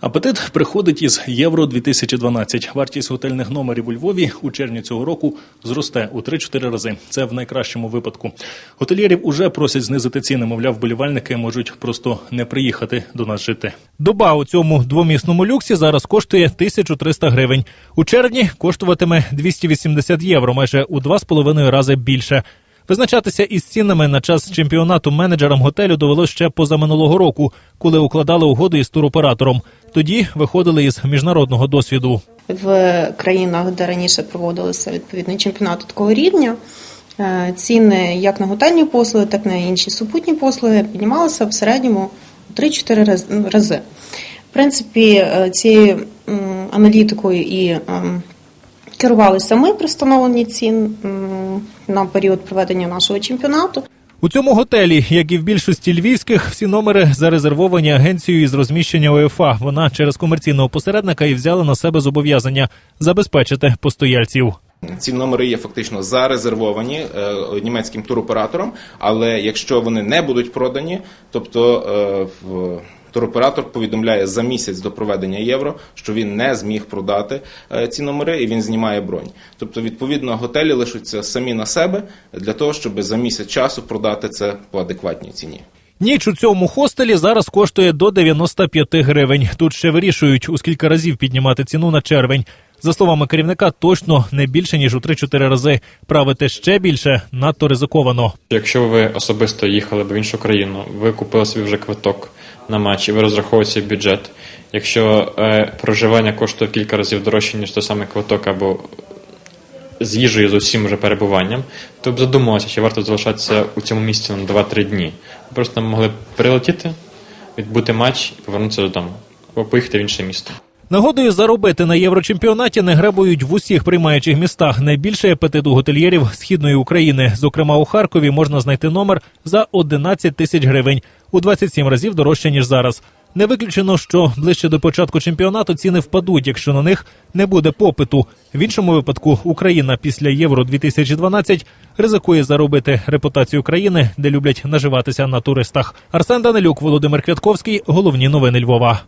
Апетит приходить із Євро 2012. Вартість готельних номерів у Львові у червні цього року зросте у 3-4 рази. Це в найкращому випадку. Готельєрів уже просять знизити ціни. Мовляв, вболівальники можуть просто не приїхати до нас жити. Доба у цьому двомісному люксі зараз коштує 1300 гривень. У червні коштуватиме 280 євро, майже у 2,5 рази більше. Визначатися із цінами на час чемпіонату менеджерам готелю довелося ще позаминулого року, коли укладали угоду із туроператором. Тоді виходили із міжнародного досвіду. в країнах, де раніше проводилися відповідні чемпіонати такого рівня. е, Ціни як на готельні послуги, так і на інші супутні послуги піднімалися в середньому у 3-4 ну, рази. В принципі, е, цією аналітикою і ем, керувалися ми при встановленні цін на період проведення нашого чемпіонату. У цьому готелі, як і в більшості львівських, всі номери зарезервовані агенцією із розміщення УЄФА. Вона через комерційного посередника і взяла на себе зобов'язання забезпечити постояльців. Ці номери є фактично зарезервовані е, німецьким туроператором, але якщо вони не будуть продані, тобто е, в- туроператор повідомляє за місяць до проведення євро, що він не зміг продати е, ці номери і він знімає бронь. Тобто, відповідно, готелі лишаться самі на себе для того, щоб за місяць часу продати це по адекватній ціні. Ніч у цьому хостелі зараз коштує до 95 гривень. Тут ще вирішують, у скільки разів піднімати ціну на червень. За словами керівника, точно не більше ніж у 3-4 рази. Правити ще більше надто ризиковано. Якщо ви особисто їхали б в іншу країну, ви купили собі вже квиток на матч і ви розраховуєте бюджет. Якщо е, проживання коштує кілька разів дорожче, ніж той самий квиток або з їжею з усім вже перебуванням, то б задумалися, чи варто залишатися у цьому місці на 2-3 дні. Ви просто могли б прилетіти, відбути матч і повернутися додому, або поїхати в інше місто. Нагодою заробити на єврочемпіонаті не гребують в усіх приймаючих містах. Найбільший апетит у готельєрів східної України. Зокрема, у Харкові можна знайти номер за 11 тисяч гривень у 27 разів дорожче ніж зараз. Не виключено, що ближче до початку чемпіонату ціни впадуть, якщо на них не буде попиту. В іншому випадку Україна після Євро 2012 ризикує заробити репутацію країни, де люблять наживатися на туристах. Арсен Данилюк, Володимир Квятковський. Головні новини Львова.